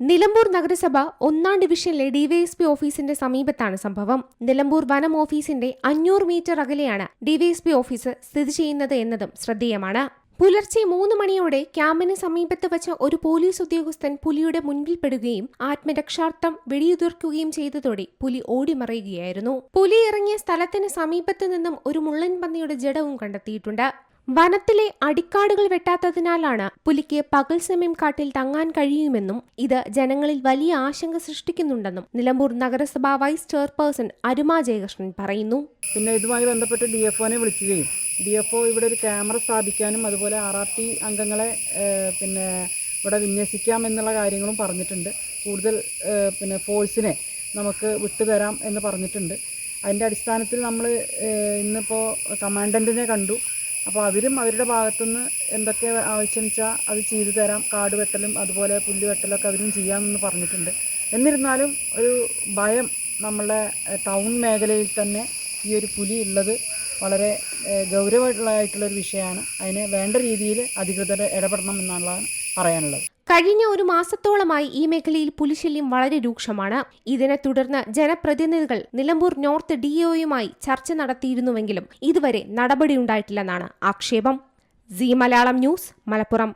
നിലമ്പൂർ നഗരസഭ ഒന്നാം ഡിവിഷനിലെ ഡിവൈഎസ്പി ഓഫീസിന്റെ സമീപത്താണ് സംഭവം. നിലമ്പൂർ വനം ഓഫീസിന്റെ അഞ്ഞൂറ് മീറ്റർ അകലെയാണ് ഡിവൈഎസ്പി ഓഫീസ് സ്ഥിതി ചെയ്യുന്നത് എന്നതും ശ്രദ്ധേയമാണ്. പുലർച്ചെ മൂന്ന് മണിയോടെ ക്യാമ്പിന് സമീപത്ത് വച്ച ഒരു പോലീസ് ഉദ്യോഗസ്ഥൻ പുലിയുടെ മുൻപിൽപ്പെടുകയും ആത്മരക്ഷാർത്ഥം വെടിയുതിർക്കുകയും ചെയ്തതോടെ പുലി ഓടിമറയുകയായിരുന്നു. പുലി ഇറങ്ങിയ സ്ഥലത്തിന് സമീപത്തു നിന്നും ഒരു മുള്ളൻ പന്നിയുടെ ജഡവും കണ്ടെത്തിയിട്ടുണ്ട്. വനത്തിലെ അടിക്കാടുകൾ വെട്ടാത്തതിനാലാണ് പുലിക്ക് പകൽ സമയം കാട്ടിൽ തങ്ങാൻ കഴിയുമെന്നും ഇത് ജനങ്ങളിൽ വലിയ ആശങ്ക സൃഷ്ടിക്കുന്നുണ്ടെന്നും നിലമ്പൂർ നഗരസഭാ വൈസ് ചെയർപേഴ്സൺ അരുമ ജയകൃഷ്ണൻ പറയുന്നു. പിന്നെ ഇതുമായി ബന്ധപ്പെട്ട് ഡി എഫ് ഒനെ വിളിക്കുകയും ഡി എഫ് ഒ ഇവിടെ ഒരു ക്യാമറ സ്ഥാപിക്കാനും അതുപോലെ ആർ ആർ ടി അംഗങ്ങളെ പിന്നെ ഇവിടെ വിന്യസിക്കാം എന്നുള്ള കാര്യങ്ങളും പറഞ്ഞിട്ടുണ്ട്. കൂടുതൽ പിന്നെ ഫോഴ്സിനെ നമുക്ക് വിട്ടുതരാം എന്ന് പറഞ്ഞിട്ടുണ്ട്. അതിന്റെ അടിസ്ഥാനത്തിൽ നമ്മൾ ഇന്നിപ്പോൾ കമാൻഡന്റിനെ കണ്ടു. അപ്പോൾ അവരും അവരുടെ ഭാഗത്തുനിന്ന് എന്തൊക്കെ ആവശ്യം വെച്ചാൽ അത് ചെയ്തു തരാം. കാട് വെട്ടലും അതുപോലെ പുല്ല് വെട്ടലൊക്കെ അവരും ചെയ്യാമെന്ന് പറഞ്ഞിട്ടുണ്ട്. എന്നിരുന്നാലും ഒരു ഭയം നമ്മളുടെ ടൗൺ മേഖലയിൽ തന്നെ ഈ ഒരു പുലി ഉള്ളത് വളരെ ഗൗരവമായിട്ടുള്ള ഗൗരവമായിട്ടുള്ളൊരു വിഷയമാണ്. അതിനെ വേണ്ട രീതിയിൽ അധികൃതരെ ഇടപെടണം എന്നാണ് പറയാനുള്ളത്. കഴിഞ്ഞ ഒരു മാസത്തോളമായി ഈ മേഖലയിൽ പുലിശല്യം വളരെ രൂക്ഷമാണ്. ഇതിനെ തുടർന്ന് ജനപ്രതിനിധികൾ നിലമ്പൂർ നോർത്ത് ഡിഒയുമായി ചർച്ച നടത്തിയിരുന്നുവെങ്കിലും ഇതുവരെ നടപടിയുണ്ടായിട്ടില്ലെന്നാണ് ആക്ഷേപം. C Malayalam news Malappuram.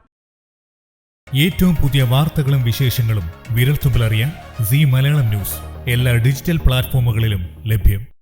ഏറ്റവും പുതിയ വാർത്തകളും വിശേഷങ്ങളും വിരൽത്തുമ്പിലറിയാൻ സി മലയാളം ന്യൂസ് എല്ലാ ഡിജിറ്റൽ പ്ലാറ്റ്ഫോമുകളിലും ലഭ്യം.